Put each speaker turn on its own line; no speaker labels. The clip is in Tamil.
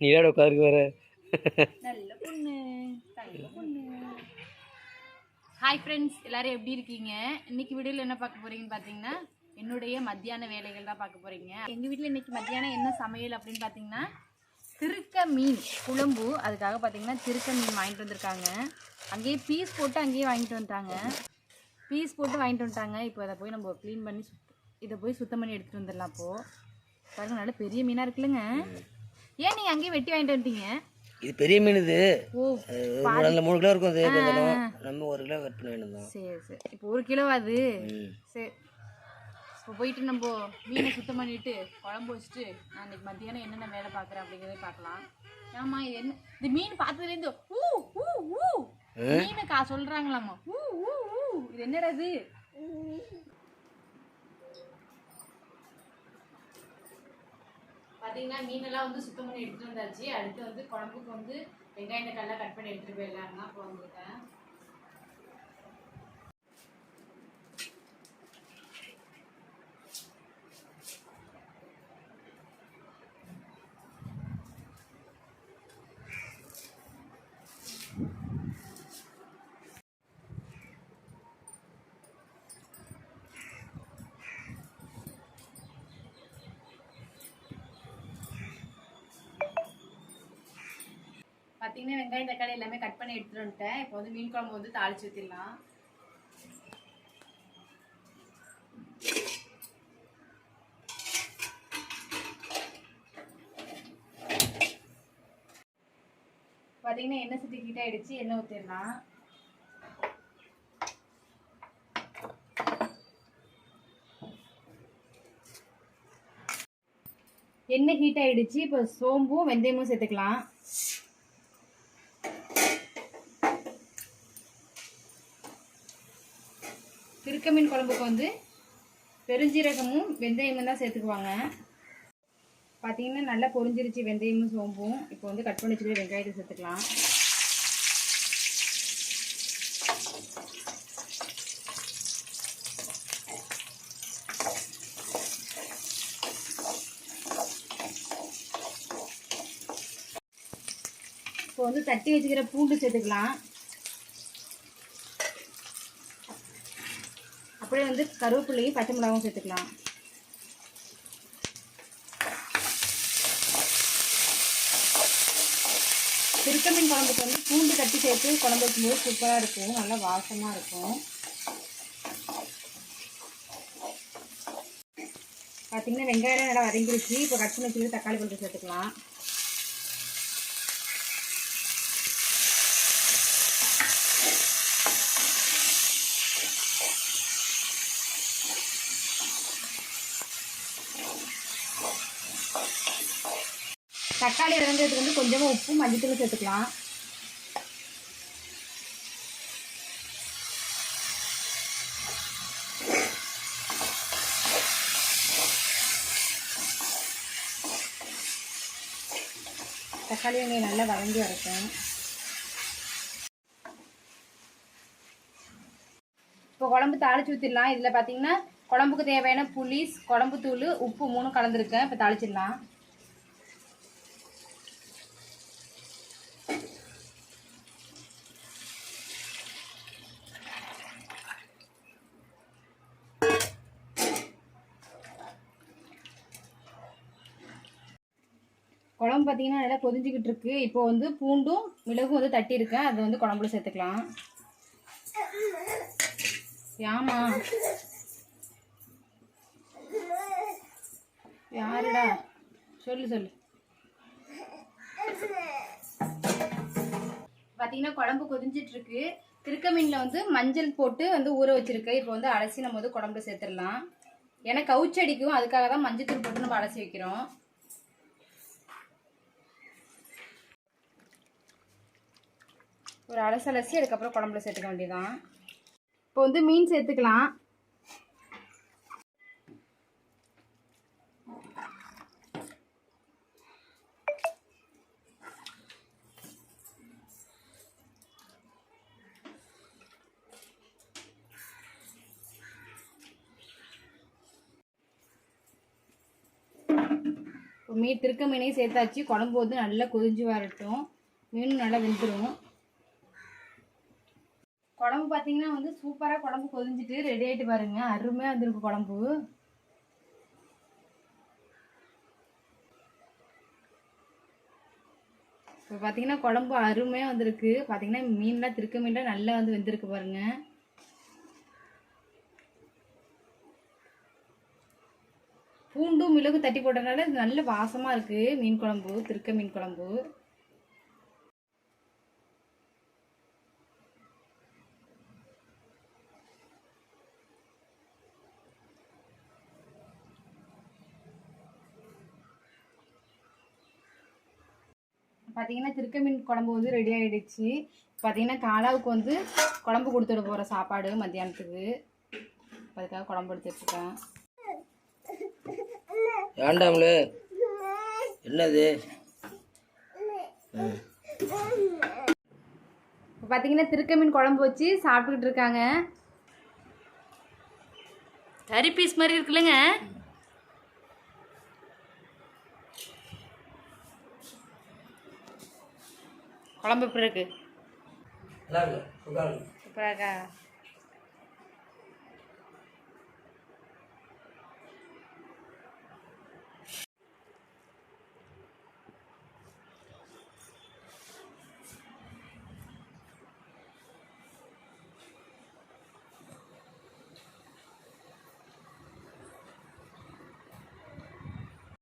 நீ வேட உட்காருக்கு வர
நல்ல பொண்ணு ஹாய் ஃப்ரெண்ட்ஸ் எல்லாரும் எப்படி இருக்கீங்க? இன்னைக்கு வீடியோவில் என்ன பார்க்க போறீங்கன்னு பார்த்தீங்கன்னா என்னுடைய மத்தியான வேலைகள் தான் பார்க்க போறீங்க. எங்கள் வீட்டில் இன்னைக்கு மத்தியானம் என்ன சமையல் அப்படின்னு பார்த்தீங்கன்னா திருக்க மீன் குழம்பு. அதுக்காக பார்த்தீங்கன்னா திருக்க மீன் வாங்கிட்டு வந்திருக்காங்க. அங்கேயே பீஸ் போட்டு அங்கேயே வாங்கிட்டு வந்துட்டாங்க. பீஸ் போட்டு வாங்கிட்டு வந்துட்டாங்க. இப்போ அதை போய் நம்ம க்ளீன் பண்ணி இதை போய் சுத்தம் பண்ணி எடுத்துகிட்டு வந்துடலாம் அப்போது பாருங்கள் நல்ல பெரிய மீனாக இருக்குல்லங்க. ஏன் நீங்கள் அங்கேயே வெட்டி வாங்கிட்டு வந்துட்டீங்க?
இது பெரிய மீன் இது. நல்ல மூணு கிலோ இருக்கும் அது கொஞ்சம் நம்ம ஒரு கிலோ கட் பண்ண வேண்டியதான்
சரி சரி. இப்போ ஒரு கிலோ அது? சரி. இப்போ போயிட்டு நம்ம மீனை சுத்தம் பண்ணிட்டு குழம்பு வச்சுட்டு நான் இன்னைக்கு மத்தியானம் என்னென்ன வேலை பார்க்குறேன் அப்படிங்கிறத பார்க்கலாம். ஆமா இது என்ன? இந்த மீன் பார்த்ததுலேருந்து ஊ ஊ ஊ. மீனுக்கா சொல்றாங்களாம்மா. ஊ ஊ ஊ. இது என்னடா இது? பார்த்தீங்கன்னா மீனெல்லாம் வந்து சுத்தம் பண்ணி எடுத்துட்டு வந்தாச்சு. அடுத்து வந்து குழம்புக்கு வந்து வெங்காயம் தக்காளிலாம் கட் பண்ணி எடுத்துகிட்டு போயிடலாங்க அப்போ வந்துருக்கேன். பார்த்தீங்கன்னா வெங்காயம் தக்காளி எல்லாமே கட் பண்ணி எடுத்துட்டு வந்துட்டேன் இப்போ வந்து மீன் குழம்பு வந்து தாளிச்சு ஊற்றிடலாம் பார்த்தீங்கன்னா எண்ணெய் சட்டி ஹீட் ஆயிடுச்சு எண்ணெய் ஊற்றிடலாம் எண்ணெய் ஹீட் ஆகிடுச்சு இப்போ சோம்பும் வெந்தயமும் சேர்த்துக்கலாம். திருக்க மீன் குழம்புக்கு வந்து பெருஞ்சீரகமும் வெந்தயமும் தான் சேர்த்துக்குவாங்க. பார்த்தீங்கன்னா நல்லா பொரிஞ்சிருச்சு வெந்தயமும் சோம்பும். இப்போ வந்து கட் பண்ணி வச்சுக்கிட்டு வெங்காயத்தை சேர்த்துக்கலாம். இப்போ வந்து தட்டி வச்சுக்கிற பூண்டு சேர்த்துக்கலாம். அப்படியே வந்து கருவேப்பிள்ளையும் பச்சை மிளகாவும் சேர்த்துக்கலாம். திருக்க மீன் குழம்புக்கு வந்து பூண்டு கட்டி சேர்த்து குழம்பு வைக்கும்போது சூப்பராக இருக்கும். நல்லா வாசமாக இருக்கும். பார்த்தீங்கன்னா வெங்காயம் நல்லா வதங்கிருச்சு. இப்போ கட் பண்ணி வச்சுட்டு தக்காளி பழத்தை சேர்த்துக்கலாம். தக்காளி இறங்குறதுக்கு வந்து கொஞ்சமாக உப்பு மஞ்சத்தூள் சேர்த்துக்கலாம். தக்காளி வெங்காயம் நல்லா வதங்கி வரட்டும். இப்போ குழம்பு தாளிச்சு ஊற்றிடலாம் இதில் பார்த்தீங்கன்னா குழம்புக்கு தேவையான புளி குழம்பு தூள் உப்பு மூணும் கலந்துருக்கேன். இப்போ தாளிச்சிடலாம். குழம்பு பார்த்தீங்கன்னா நல்லா கொதிஞ்சிக்கிட்டு இருக்கு. இப்போ வந்து பூண்டும் மிளகும் வந்து தட்டியிருக்கேன். அதை வந்து குழம்புல சேர்த்துக்கலாம். ஏமா யாருடா? சொல்லு சொல்லு. பார்த்தீங்கன்னா குழம்பு கொதிஞ்சிட்டு இருக்கு. திருக்க மீனில் வந்து மஞ்சள் போட்டு வந்து ஊற வச்சிருக்கு இப்போ வந்து அலசி நம்ம வந்து குழம்புல சேர்த்துடலாம். ஏன்னா கவுச்சடிக்கும். அதுக்காக தான் மஞ்சள் தூள் போட்டு நம்ம அலசி வைக்கிறோம். ஒரு அலசலசி அலசி அதுக்கப்புறம் குழம்புல சேர்த்துக்க வேண்டியதான் இப்போ வந்து மீன் சேர்த்துக்கலாம். இப்போ மீன் திருக்க மீனையும் சேர்த்தாச்சு. குழம்பு வந்து நல்லா கொதிஞ்சு வரட்டும். மீனும் நல்லா வெந்துடும் குழம்பு பார்த்தீங்கன்னா வந்து சூப்பராக குழம்பு கொதிஞ்சிட்டு ரெடி ஆகிட்டு பாருங்க. அருமையாக வந்திருக்கு குழம்பு. இப்போ பார்த்தீங்கன்னா குழம்பு அருமையாக வந்திருக்கு. பார்த்தீங்கன்னா மீன்லாம் திருக்க மீன்லாம் நல்லா வந்து வெந்திருக்கு பாருங்க. பூண்டும் மிளகு தட்டி போட்டதுனால நல்ல வாசமாக இருக்குது மீன் குழம்பு திருக்க மீன் குழம்பு. பார்த்தீங்கன்னா திருக்க மீன் குழம்பு வந்து ரெடி ஆயிடுச்சு. பார்த்தீங்கன்னா காலாவுக்கு வந்து குழம்பு கொடுத்துட போகிற சாப்பாடு மத்தியானத்துக்கு. அதுக்காக குழம்பு எடுத்துட்ருக்கேன்
வேண்டாம்லே என்னது.
இப்போ பார்த்தீங்கன்னா திருக்க மீன் குழம்பு வச்சு சாப்பிட்டுக்கிட்டு இருக்காங்க. கறி பீஸ் மாதிரி இருக்குல்லங்க. குழம்பு எப்படி இருக்கு?
நல்லா இருக்கு. சூப்பரா இருக்கு.
சூப்பராக இருக்கா?